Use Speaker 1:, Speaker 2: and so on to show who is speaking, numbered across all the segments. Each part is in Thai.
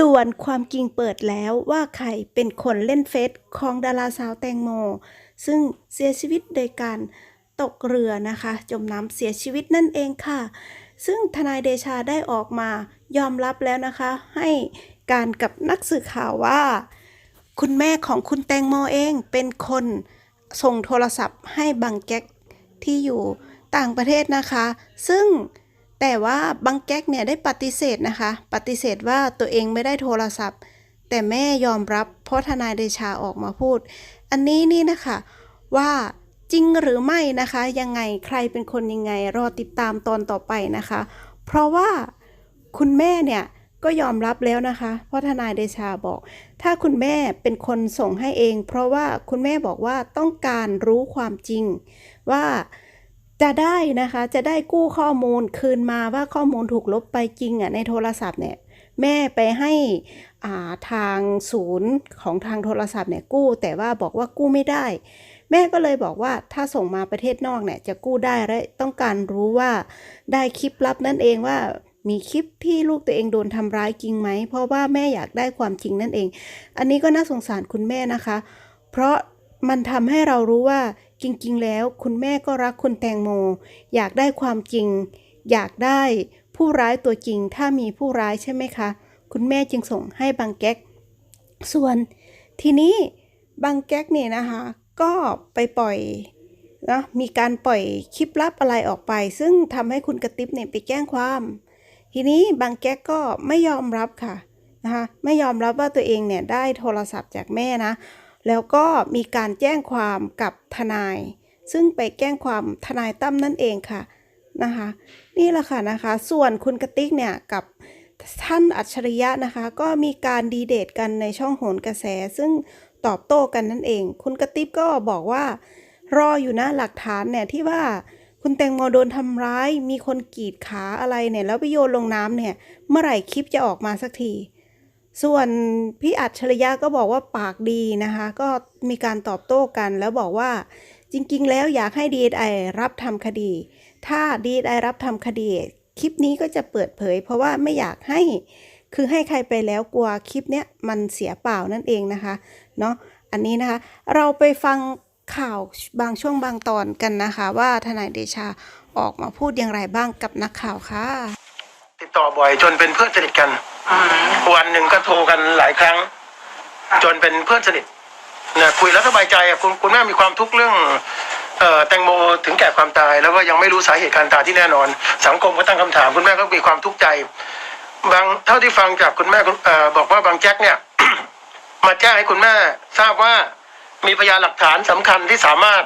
Speaker 1: ด่วนความจริงเปิดแล้วว่าใครเป็นคนเล่นเฟซของดาราสาวแตงโม ซึ่งเสียชีวิตโดยการตกเรือนะคะ จมน้ำเสียชีวิตนั่นเองค่ะ ซึ่งทนายเดชาได้ออกมายอมรับแล้วนะคะ ให้การกับนักสื่อข่าวว่า คุณแม่ของคุณแตงโมเองเป็นคนส่งโทรศัพท์ให้บังแก๊กที่อยู่ต่างประเทศนะคะ ซึ่ง แต่ว่าบังแก๊กเนี่ยได้ปฏิเสธนะคะ ปฏิเสธว่าตัวเองไม่ได้โทรศัพท์ แต่แม่ยอมรับเพราะทนายเดชาออกมาพูด อันนี้นี่นะคะว่าจริงหรือไม่นะคะ ยังไงใครเป็นคนยังไง รอติดตามตอนต่อไปนะคะ เพราะว่าคุณแม่เนี่ยก็ยอมรับแล้วนะคะ เพราะทนายเดชาบอก ถ้าคุณแม่เป็นคนส่งให้เอง เพราะว่าคุณแม่บอกว่าต้องการรู้ความจริงว่า จะได้นะคะจะได้กู้ข้อมูลคืนมาว่าข้อมูลถูกลบไปจริงอะในโทรศัพท์เนี่ยแม่ไปให้อ่าทางศูนย์ของทางโทรศัพท์เนี่ยกู้ แต่ว่าบอกว่ากู้ไม่ได้ แม่ก็เลยบอกว่าถ้าส่งมาประเทศนอกเนี่ยจะกู้ได้และต้องการรู้ว่าได้คลิปลับนั่นเองว่ามีคลิปที่ลูกตัวเองโดนทำร้ายจริงไหม เพราะว่าแม่อยากได้ความจริงนั่นเอง อันนี้ก็น่าสงสารคุณแม่นะคะ เพราะมันทำให้เรารู้ว่า จริงๆ แล้วคุณแม่ก็รักคุณแตงโม อยากได้ความจริง อยากได้ผู้ร้ายตัวจริงถ้ามีผู้ร้ายใช่ไหมคะ คุณแม่จึงส่งให้บางแก๊ก ส่วนทีนี้บางแก๊กเนี่ยนะคะ ก็ไปปล่อยนะมีการปล่อยคลิปลับอะไรออกไป ซึ่งทำให้คุณกระติบเนี่ยไปแจ้งความ ทีนี้บางแก๊กก็ไม่ยอมรับค่ะนะคะไม่ยอมรับว่าตัวเองเนี่ยได้โทรศัพท์จากแม่นะ แล้วก็มีการแจ้งความกับทนาย ซึ่งไปแจ้งความทนายตั้มนั่นเองค่ะนะคะ นี่แหละค่ะนะคะ ส่วนคุณกติกเนี่ยกับท่านอัจฉริยะนะคะ ก็มีการดีเดทกันในช่องโหนกระแส ซึ่งตอบโต้กันนั่นเอง คุณกติกก็บอกว่ารออยู่นะหลักฐานเนี่ยที่ว่าคุณแตงโมโดนทำร้าย มีคนกรีดขาอะไรเนี่ย แล้วไปโยนลงน้ำเนี่ย เมื่อไหร่คลิปจะออกมาสักที ส่วนพี่อัจฉริยะก็บอกว่าปากดีนะคะ ก็มีการตอบโต้กันแล้วบอกว่าจริง ๆ แล้วอยากให้ดีไอรับทำคดี ถ้าดีไอรับทำคดี คลิปนี้ก็จะเปิดเผย เพราะว่าไม่อยากให้คือให้ใครไปแล้วกลัวคลิปเนี้ยมันเสียเปล่านั่นเองนะคะเนาะอันนี้นะคะ เราไปฟังข่าวบางช่วงบางตอนกันนะคะ ว่าทนายเดชาออกมาพูดอย่างไรบ้างกับนักข่าวค่ะ
Speaker 2: ติดต่อบ่อยจนเป็นเพื่อนสนิทกัน วันหนึ่งก็โทรกันหลายครั้ง จนเป็นเพื่อนสนิทนะคุยแล้วสบายใจอะคุณคุณแม่มีความทุกข์เรื่องเอ่อแตงโมถึงแก่ความตาย แล้วก็ยังไม่รู้สาเหตุการตายที่แน่นอน สังคมก็ตั้งคำถาม คุณแม่ก็มีความทุกข์ใจ บางเท่าที่ฟังจากคุณแม่คุณเอ่อบอกว่าบางแจ็คเนี่ย มาแจ้งให้คุณแม่ทราบว่ามีพยานหลักฐานสำคัญที่สามารถ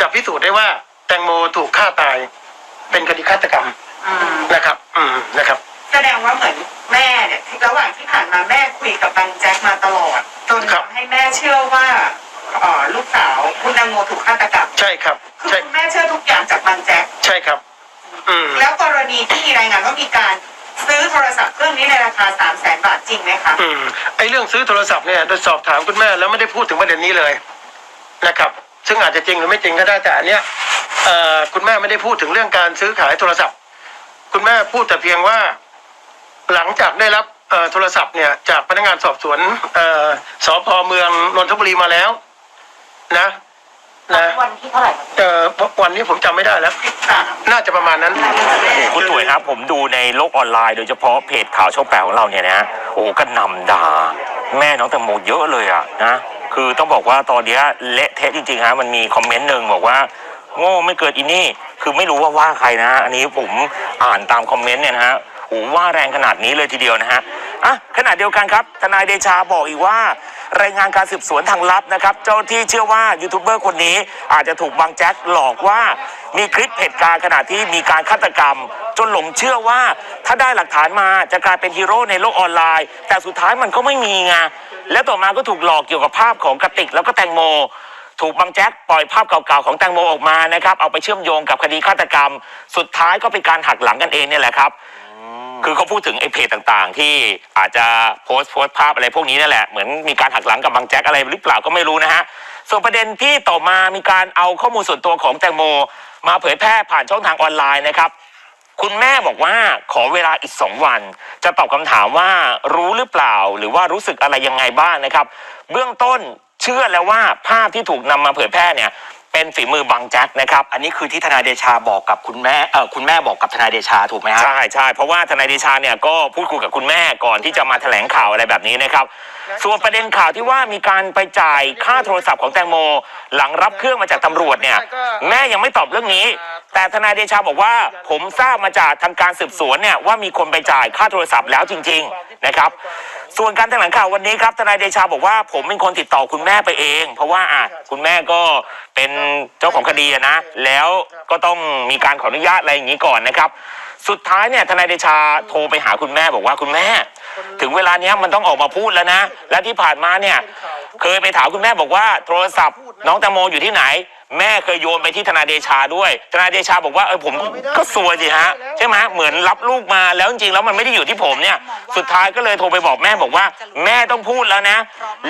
Speaker 2: จะพิสูจน์ได้ว่า แตงโมถูกฆ่าตาย เป็นคดีฆาตกรรม
Speaker 3: อืม
Speaker 2: นะครับ อืมนะครับ
Speaker 3: แสดงว่าเหมือนแม่เนี่ยที่ระหว่างที่ผ่านมาแม่คุยกับบังแจ็คมาตลอดจน
Speaker 2: ครับ
Speaker 3: ทำให้แม่เชื่อว่าเอ่อลูกสาวคุณแตงโมถูกฆาตกรรม
Speaker 2: ใช่ครับ
Speaker 3: คือ
Speaker 2: ใช่
Speaker 3: คุณแม่เชื่อทุกอย่างจากบังแจ็ค
Speaker 2: ใช่ครับ อืม
Speaker 3: แล้วกรณีที่มีรายงานว่ามีการซื้อโทรศัพท์เครื่องนี้ในราคา3 0 0แสนบาทจริงไหมคะ
Speaker 2: อืม ไอ้เรื่องซื้อโทรศัพท์เนี่ยโดยสอบถามคุณแม่แล้วไม่ได้พูดถึงประเด็นนี้เลยนะครับ ซึ่งอาจจะจริงหรือไม่จริงก็ได้แต่อันเนี้ยเอ่อคุณแม่ไม่ได้พูดถึงเรื่องการซื้อขายโทรศัพท์ คุณแม่พูดแต่เพียงว่า หลังจากได้รับเอ่อโทรศัพท์เนี่ยจากพนักงานสอบสวนเอ่อสพเมืองนนทบุรีมาแล้ว นะนะ
Speaker 3: วันที่เท่าไหร่
Speaker 2: เอ่อวันนี้ผมจำไม่ได้แล้ว
Speaker 3: สิบสาม
Speaker 2: น่าจะประมาณนั้น
Speaker 4: คุณตุ๋ยครับ ผมดูในโลกออนไลน์โดยเฉพาะเพจข่าวช่องแปดของเราเนี่ยนะโอ้โหก็นำด่า แม่น้องแตงโมเยอะเลยอะนะคือต้องบอกว่าตอนเนี้ยเละเทะจริงๆฮะมันมีคอมเมนต์หนึ่งบอกว่าโง่ไม่เกิดอีนี่ คือไม่รู้ว่าว่าใครนะ อันนี้ผมอ่านตามคอมเมนต์เนี่ยนะฮะ โอ้ว่าแรงขนาดนี้เลยทีเดียวนะฮะอะขณะเดียวกันครับ ทนายเดชาบอกอีกว่า รายงานการสืบสวนทางลับนะครับ เจ้าหน้าที่เชื่อว่ายูทูบเบอร์คนนี้อาจจะถูกบางแจ็คหลอกว่า มีคลิปเหตุการณ์ขณะที่มีการฆาตกรรม จนหลงเชื่อว่าถ้าได้หลักฐานมาจะกลายเป็นฮีโร่ในโลกออนไลน์ แต่สุดท้ายมันก็ไม่มีไงและต่อมาก็ถูกหลอกเกี่ยวกับภาพของกระติกแล้วก็แตงโมถูกบางแจ็คปล่อยภาพเก่าๆของแตงโมออกมานะครับ เอาไปเชื่อมโยงกับคดีฆาตกรรม สุดท้ายก็เป็นการหักหลังกันเองเนี่ยแหละครับ คือเขาพูดถึงไอ้เพจต่างๆ ที่อาจจะโพสต์โพสต์ภาพอะไรพวกนี้นั่นแหละ เหมือนมีการหักหลังกับบางแจ็คอะไรหรือเปล่าก็ไม่รู้นะฮะ ส่วนประเด็นที่ต่อมามีการเอาข้อมูลส่วนตัวของแตงโม มาเผยแพร่ผ่านช่องทางออนไลน์นะครับคุณแม่บอกว่าขอเวลาอีกสองวัน จะตอบคำถามว่ารู้หรือเปล่า หรือว่ารู้สึกอะไรยังไงบ้างนะครับ เบื้องต้นเชื่อแล้วว่าภาพที่ถูกนำมาเผยแพร่เนี่ย เป็นฝีมือบังแจ็คนะครับ
Speaker 5: อันนี้คือที่ทนายเดชาบอกกับคุณแม่เออคุณแม่บอกกับทนายเดชาถูกไหมฮะ
Speaker 4: ใช่ใช่เพราะว่าทนายเดชาเนี่ยก็พูดคุยกับคุณแม่ก่อนที่จะมาแถลงข่าวอะไรแบบนี้นะครับ ส่วนประเด็นข่าวที่ว่ามีการไปจ่ายค่าโทรศัพท์ของแตงโม หลังรับเครื่องมาจากตำรวจเนี่ยแม่ยังไม่ตอบเรื่องนี้ แต่ทนายเดชาบอกว่าผมทราบมาจากทางการสืบสวนเนี่ยว่ามีคนไปจ่ายค่าโทรศัพท์แล้วจริง ๆนะครับ ส่วนการแถลงข่าววันนี้ครับทนายเดชาบอกว่าผมเป็นคนติดต่อคุณแม่ไปเอง เพราะว่าอะคุณแม่ก็เป็นเจ้าของคดีนะ แล้วก็ต้องมีการขออนุญาตอะไรอย่างนี้ก่อนนะครับ สุดท้ายเนี่ยทนายเดชาโทรไปหาคุณแม่บอกว่าคุณแม่ ถึงเวลานี้มันต้องออกมาพูดแล้วนะ และที่ผ่านมาเนี่ยเคยไปถามคุณแม่บอกว่าโทรศัพท์ น้องแตงโมอยู่ที่ไหน แม่เคยโยนไปที่ทนายเดชาด้วย ทนายเดชาบอกว่าเออผมก็ซวยสิฮะใช่ไหมเหมือนรับลูกมาแล้วจริงๆแล้วมันไม่ได้อยู่ที่ผมเนี่ย สุดท้ายก็เลยโทรไปบอกแม่บอกว่า แม่ต้องพูดแล้วนะ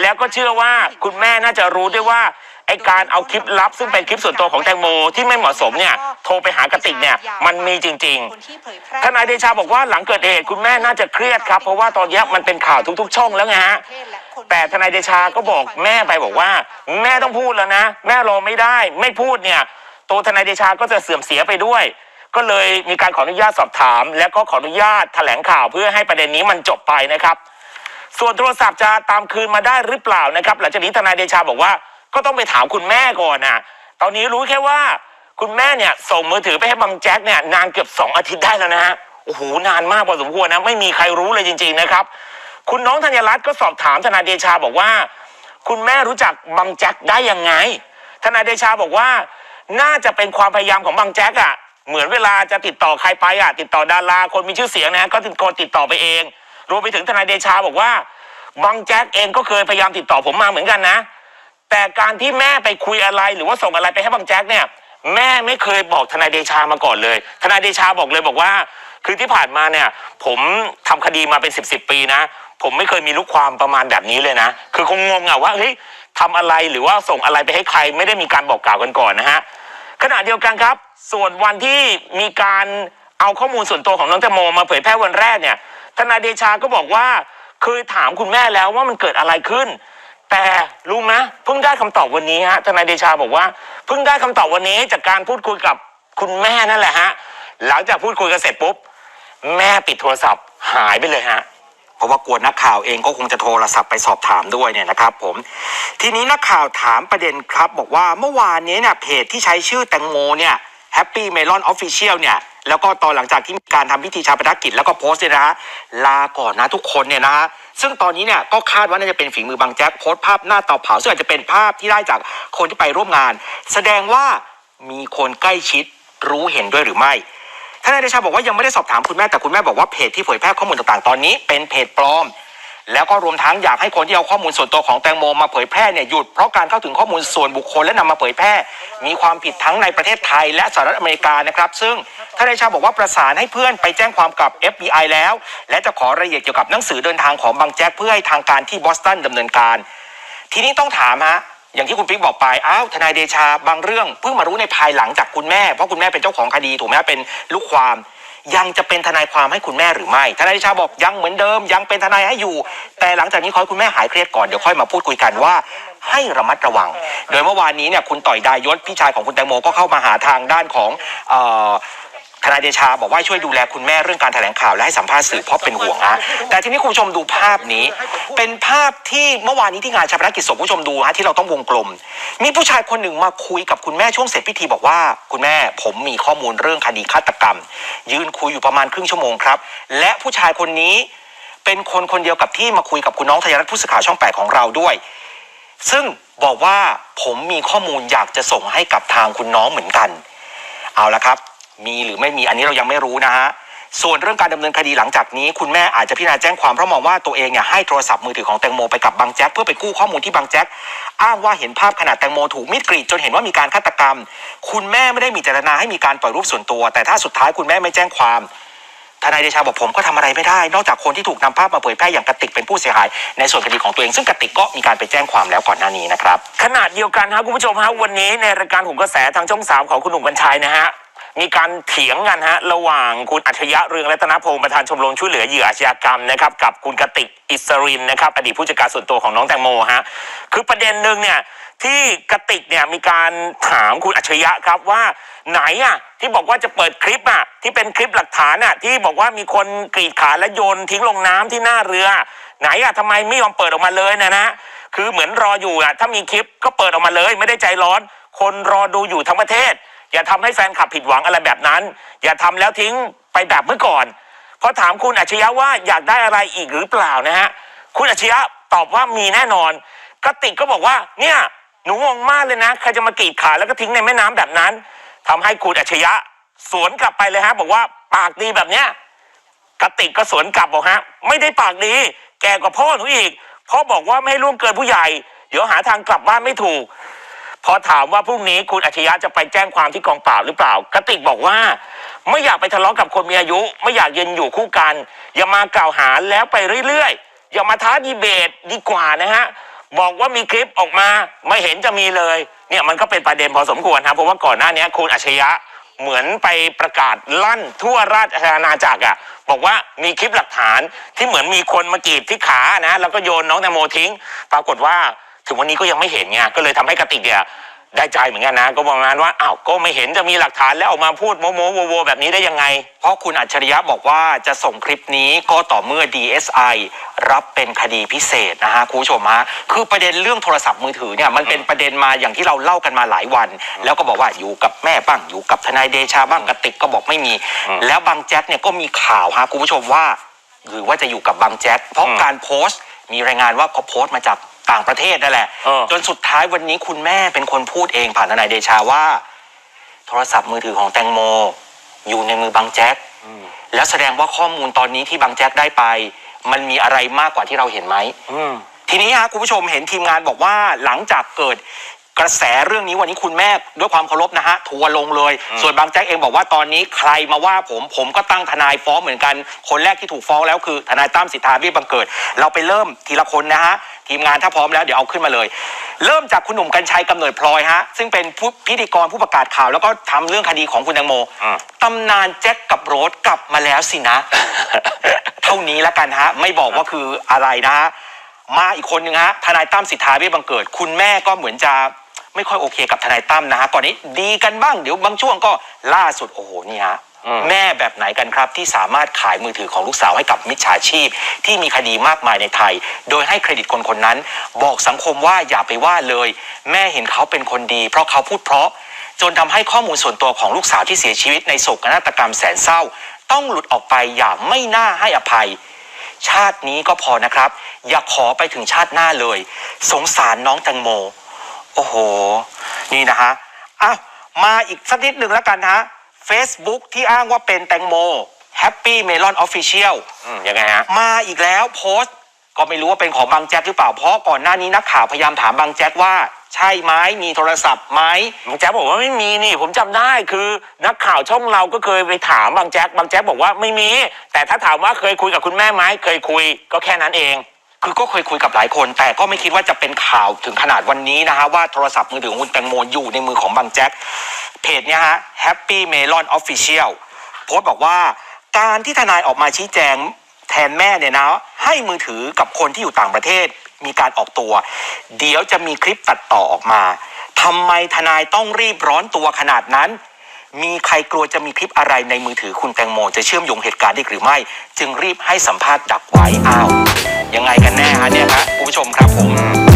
Speaker 4: แล้วก็เชื่อว่าคุณแม่น่าจะรู้ด้วยว่าไอการเอาคลิปลับซึ่งเป็นคลิปส่วนตัวของแตงโมที่ไม่เหมาะสมเนี่ยโทรไปหากติกเนี่ยมันมีจริงๆทนายเดชาบอกว่าหลังเกิดเหตุคุณแม่น่าจะเครียดครับ เพราะว่าตอนเนี้ยมันเป็นข่าวทุก ๆ ช่องแล้วไงฮะ แต่ทนายเดชาก็บอกแม่ไปบอกว่า แม่ต้องพูดแล้วนะ แม่รอไม่ได้ ไม่พูดเนี่ยตัวทนายเดชาก็จะเสื่อมเสียไปด้วย ก็เลยมีการขออนุญาตสอบถาม และก็ขออนุญาตแถลงข่าวเพื่อให้ประเด็นนี้มันจบไปนะครับ ส่วนโทรศัพท์จะตามคืนมาได้หรือเปล่านะครับ หลังจากนี้ทนายเดชาบอกว่าก็ต้องไปถามคุณแม่ก่อนนะตอนนี้รู้แค่ว่าคุณแม่เนี่ยส่งมือถือไปให้บังแจ็คเนี่ยนานเกือบสองอาทิตย์ได้แล้วนะฮะโอ้โหนานมากพอสมควรนะ ไม่มีใครรู้เลยจริง ๆนะครับ คุณน้องธัญรัตน์ก็สอบถามทนายเดชาบอกว่า คุณแม่รู้จักบังแจ็คได้ยังไง ทนายเดชาบอกว่า น่าจะเป็นความพยายามของบังแจ็คอะเหมือนเวลาจะติดต่อใครไปอะติดต่อดาราคนมีชื่อเสียงนะก็ติดคนติดต่อไปเอง รวมไปถึงทนายเดชาบอกว่าบังแจ็คเองก็เคยพยายามติดต่อผมมาเหมือนกันนะ แต่การที่แม่ไปคุยอะไรหรือว่าส่งอะไรไปให้บังแจ็คเนี่ยแม่ไม่เคยบอกทนายเดชามาก่อนเลย ทนายเดชาบอกเลยบอกว่า คือที่ผ่านมาเนี่ย ผมทำคดีมาเป็นสิบสิบปีนะ ผมไม่เคยมีลูกความประมาณแบบนี้เลยนะ คือคงงงอะว่าเฮ้ยทำอะไรหรือว่าส่งอะไรไปให้ใครไม่ได้มีการบอกกล่าวกันก่อนนะฮะขณะเดียวกันครับ ส่วนวันที่มีการเอาข้อมูลส่วนตัวของน้องแตงโมมาเผยแพร่วันแรกเนี่ยทนายเดชาก็บอกว่าเคยถามคุณแม่แล้วว่ามันเกิดอะไรขึ้น แต่รู้ไหมเพิ่งได้คำตอบวันนี้ฮะทนายเดชาบอกว่าเพิ่งได้คำตอบวันนี้จากการพูดคุยกับคุณแม่นั่นแหละฮะหลังจากพูดคุยกันเสร็จปุ๊บแม่ปิดโทรศัพท์หายไปเลยฮะ
Speaker 5: เพราะว่ากลัวนักข่าวเองก็คงจะโทรศัพท์ไปสอบถามด้วยเนี่ยนะครับผมทีนี้นักข่าวถามประเด็นครับ บอกว่าเมื่อวานนี้เนี่ยเพจที่ใช้ชื่อแตงโมเนี่ย Happy Melon Official เนี่ยแล้วก็ตอนหลังจากที่มีการทำพิธีชาปนกิจแล้วก็โพสต์เนี่ยนะฮะลาก่อนนะทุกคนเนี่ยนะฮะซึ่งตอนนี้เนี่ยก็คาดว่าน่าจะเป็นฝีมือบางแจ๊กโพสต์ภาพหน้าเตาเผาซึ่งอาจจะเป็นภาพที่ได้จากคนที่ไปร่วมงาน แสดงว่ามีคนใกล้ชิดรู้เห็นด้วยหรือไม่ นายเดชาบอกว่ายังไม่ได้สอบถามคุณแม่แต่คุณแม่บอกว่าเพจที่เผยแพร่ข้อมูลต่างๆตอนนี้เป็นเพจปลอม แล้วก็รวมทั้งอยากให้คนที่เอาข้อมูลส่วนตัวของแตงโมมาเผยแพร่เนี่ยหยุดเพราะการเข้าถึงข้อมูลส่วนบุคคลและนำมาเผยแพร่ มีความผิดทั้งในประเทศไทยและสหรัฐอเมริกานะครับซึ่งทนายเดชาบอกว่าประสานให้เพื่อนไปแจ้งความกับ FBI แล้ว และจะขอรายละเอียดเกี่ยวกับหนังสือเดินทางของบางแจ็คเพื่อให้ทางการที่บอสตันดำเนินการ ทีนี้ต้องถามฮะ อย่างที่คุณปิ๊กบอกไปอ้าวทนายเดชาบางเรื่องเพิ่งมารู้ในภายหลังจากคุณแม่เพราะคุณแม่เป็นเจ้าของคดีถูกไหมเป็นลูกความ ยังจะเป็นทนายความให้คุณแม่หรือไม่ ทนายเดชาบอกยังเหมือนเดิม ยังเป็นทนายให้อยู่ แต่หลังจากนี้ขอให้คุณแม่หายเครียดก่อนเดี๋ยวค่อยมาพูดคุยกันว่า ให้ระมัดระวัง โดยเมื่อวานนี้เนี่ยคุณต่อยดายศพี่ชายของคุณแตงโมก็เข้ามาหาทางด้านของ นายเดชาบอกว่าช่วยดูแลคุณแม่เรื่องการแถลงข่าวและให้สัมภาษณ์สื่อเพราะเป็นห่วงฮะแต่ทีนี้คุณผู้ชมดูภาพนี้ เป็นภาพที่เมื่อวานนี้ที่งานชาปนกิจศพผู้ชมดูฮะที่เราต้องวงกลม มีผู้ชายคนหนึ่งมาคุยกับคุณแม่ช่วงเสร็จพิธีบอกว่า คุณแม่ผมมีข้อมูลเรื่องคดีฆาตกรรม ยืนคุยอยู่ประมาณครึ่งชั่วโมงครับ และผู้ชายคนนี้เป็นคนคนเดียวกับที่มาคุยกับคุณน้องธยรัตน์ผู้สื่อข่าวช่องแปดของเราด้วย ซึ่งบอกว่าผมมีข้อมูลอยากจะส่งให้กับทางคุณน้องเหมือนกัน เอาละครับ มีหรือไม่มีอันนี้เรายังไม่รู้นะฮะส่วนเรื่องการดำเนินคดีหลังจากนี้ คุณแม่อาจจะพิจารณาแจ้งความเพราะมองว่าตัวเองเนี่ยให้โทรศัพท์มือถือของแตงโมไปกับบางแจ็คเพื่อไปกู้ข้อมูลที่บางแจ็คอ้างว่าเห็นภาพขณะแตงโมถูกมีดกรีดจนเห็นว่ามีการฆาตกรรม คุณแม่ไม่ได้มีเจตนาให้มีการปล่อยรูปส่วนตัว แต่ถ้าสุดท้ายคุณแม่ไม่แจ้งความทนายเดชาบอกผมก็ทำอะไรไม่ได้ นอกจากคนที่ถูกนำภาพมาเผยแพร่อย่างกติกเป็นผู้เสียหาย ในส่วนคดีของตัวเองซึ่งกติกก็มีการไปแจ้งความแล้วก่อนหน้านี้นะครับ
Speaker 4: ขนาดเดียวกันครับคุณผู้ชมฮะวันนี้ในรายการผมกระแสทางช่องสามของคุณหนุ่มกัญชัยนะฮะ มีการเถียงกันฮะระหว่างคุณอัจฉริยะเรืองรัตนพงศ์ประธานชมรมช่วยเหลือเหยื่ออาชญากรรมนะครับกับคุณกติกอิสรินนะครับอดีตผู้จัดการส่วนตัวของน้องแตงโมฮะคือประเด็นหนึ่งเนี่ยที่กติกเนี่ยมีการถามคุณอัจฉริยะครับว่าไหนอะที่บอกว่าจะเปิดคลิปอะที่เป็นคลิปหลักฐานอะที่บอกว่ามีคนกรีดขาและโยนทิ้งลงน้ำที่หน้าเรือ ไหนอะทำไมไม่ยอมเปิดออกมาเลยนะนะคือเหมือนรออยู่อะถ้ามีคลิปก็เปิดออกมาเลย ไม่ได้ใจร้อน คนรอดูอยู่ทั้งประเทศ อย่าทำให้แฟนคลับผิดหวังอะไรแบบนั้น อย่าทำแล้วทิ้งไปแบบเมื่อก่อนพอถามคุณอัจฉริยะว่าอยากได้อะไรอีกหรือเปล่านะฮะคุณอัจฉริยะตอบว่ามีแน่นอนกติกก็บอกว่าเนี่ยหนูงงมากเลยนะใครจะมากรีดขาแล้วก็ทิ้งในแม่น้ำแบบนั้นทำให้คุณอัจฉริยะสวนกลับไปเลยฮะ บอกว่าปากดีแบบเนี้ยกติกก็สวนกลับบอกฮะ ไม่ได้ปากดี แก่กว่าพ่อหนูอีกพ่อบอกว่าไม่ให้ล่วงเกินผู้ใหญ่ เดี๋ยวหาทางกลับบ้านไม่ถูก พอถามว่าพรุ่งนี้คุณอัจฉริยะจะไปแจ้งความที่กองปราบหรือเปล่ากติกบอกว่า ไม่อยากไปทะเลาะกับคนมีอายุ ไม่อยากเยืนอยู่คู่กัน อย่ามากล่าวหาแล้วไปเรื่อยๆ อย่ามาท้าดีเบตดีกว่านะฮะบอกว่ามีคลิปออกมาไม่เห็นจะมีเลยเนี่ยมันก็เป็นประเด็นพอสมควรครับเพราะว่าก่อนหน้านี้คุณอัจฉริยะเหมือนไปประกาศลั่นทั่วราชอาณาจักรอะบอกว่ามีคลิปหลักฐานที่เหมือนมีคนมากรีดที่ขานะ แล้วก็โยนน้องแตงโมทิ้ง ปรากฏว่า ถึงวันนี้ก็ยังไม่เห็นไงก็เลยทำให้กติกเนี่ยได้ใจเหมือนกันนะ ก็ประมาณว่าอ้าวก็ไม่เห็นจะมีหลักฐานแล้วออกมาพูดโมโมโวโวแบบนี้ได้ยังไง
Speaker 5: เพราะคุณอัจฉริยะบอกว่าจะส่งคลิปนี้ก็ต่อเมื่อ DSI รับเป็นคดีพิเศษนะฮะคุณผู้ชมฮะคือประเด็นเรื่องโทรศัพท์มือถือเนี่ยมันเป็นประเด็นมาอย่างที่เราเล่ากันมาหลายวัน แล้วก็บอกว่าอยู่กับแม่บ้างอยู่กับทนายเดชาบ้างกติกก็บอกไม่มี
Speaker 4: อืม
Speaker 5: แล้วบางแจ็คเนี่ยก็มีข่าวฮะคุณผู้ชมว่า หรือว่าจะอยู่กับบางแจ็คเพราะ
Speaker 4: อืม
Speaker 5: การโพสต์ มีรายงานว่าเขาโพสต์มาจาก ต่างประเทศนั่นแหละ
Speaker 4: เออ
Speaker 5: จนสุดท้ายวันนี้คุณแม่เป็นคนพูดเองผ่านทนายเดชาว่า โทรศัพท์มือถือของแตงโม อยู่ในมือบางแจ็คแล้วแสดงว่าข้อมูลตอนนี้ที่บางแจ็คได้ไป มันมีอะไรมากกว่าที่เราเห็นไหม
Speaker 4: อืม
Speaker 5: ทีนี้ฮะคุณผู้ชมเห็นทีมงานบอกว่าหลังจากเกิด กระแสเรื่องนี้วันนี้คุณแม่ด้วยความเคารพนะฮะทัวร์ลงเลย
Speaker 4: อืม
Speaker 5: ส่วนบางแจ็คเองบอกว่าตอนนี้ใครมาว่าผมผมก็ตั้งทนายฟ้องเหมือนกัน คนแรกที่ถูกฟ้องแล้วคือทนายตั้มสิทธาเบี้ยบังเกิด เราไปเริ่มทีละคนนะฮะทีมงานถ้าพร้อมแล้วเดี๋ยวเอาขึ้นมาเลย เริ่มจากคุณหนุ่มกัญชัยกำเนิดพลอยฮะซึ่งเป็นผู้พิธีกรผู้ประกาศข่าว แล้วก็ทำเรื่องคดีของคุณแตงโม
Speaker 4: อืม
Speaker 5: ตำนานแจ็คกับโรสกลับมาแล้วสินะ เท่านี้แล้วกันฮะไม่บอกว่าคืออะไรนะฮะมาอีกคนนึงฮะทนายตั้มสิทธาเบี้ยบังเกิด คุณแม่ก็เหมือนจะ ไม่ค่อยโอเคกับทนายตั้มนะฮะก่อนนี้ดีกันบ้างเดี๋ยวบางช่วงก็ล่าสุดโอ้โหนี่ฮะ
Speaker 4: อืม
Speaker 5: แม่แบบไหนกันครับ ที่สามารถขายมือถือของลูกสาวให้กับมิจฉาชีพ ที่มีคดีมากมายในไทย โดยให้เครดิตคนคนนั้น บอกสังคมว่าอย่าไปว่าเลย แม่เห็นเขาเป็นคนดี เพราะเขาพูดเพราะ จนทำให้ข้อมูลส่วนตัวของลูกสาวที่เสียชีวิตในโศกนาฏกรรมแสนเศร้า ต้องหลุดออกไปอย่างไม่น่าให้อภัย ชาตินี้ก็พอนะครับ อย่าขอไปถึงชาติหน้าเลย สงสารน้องแตงโม โอ้โห นี่นะฮะอ้าวมาอีกสักนิดหนึ่งแล้วกันนะฮะ Facebook ที่อ้างว่าเป็นแตงโม Happy Melon Official
Speaker 4: อืมยังไงฮะ
Speaker 5: มาอีกแล้วโพสต์ ก็ไม่รู้ว่าเป็นของบางแจ็คหรือเปล่า เพราะก่อนหน้านี้นักข่าวพยายามถามบางแจ็คว่าใช่ไหมมีโทรศัพท์ไหม
Speaker 4: บางแจ๊กบอกว่าไม่มีนี่ ผมจำได้คือ นักข่าวช่องเราก็เคยไปถามบางแจ๊กบางแจ๊กบอกว่าไม่มี แต่ถ้าถามว่าเคยคุยกับคุณแม่ไหมเคยคุยก็แค่นั้นเอง
Speaker 5: คือก็เคยคุยกับหลายคน แต่ก็ไม่คิดว่าจะเป็นข่าวถึงขนาดวันนี้นะฮะว่าโทรศัพท์มือถือของคุณแตงโมอยู่ในมือของบางแจ็คเพจเนี้ยฮะ Happy Melon Official โพสต์บอกว่าการที่ทนายออกมาชี้แจงแทนแม่เนี่ยนะ ให้มือถือกับคนที่อยู่ต่างประเทศมีการออกตัว เดี๋ยวจะมีคลิปตัดต่อออกมาทำไมทนายต้องรีบร้อนตัวขนาดนั้น มีใครกลัวจะมีคลิปอะไรในมือถือคุณแตงโม จะเชื่อมโยงเหตุการณ์ได้หรือไม่ จึงรีบให้สัมภาษณ์ดักไว้อ้าว ยังไงกันแน่ฮะเนี่ยครับผู้ชมครับผม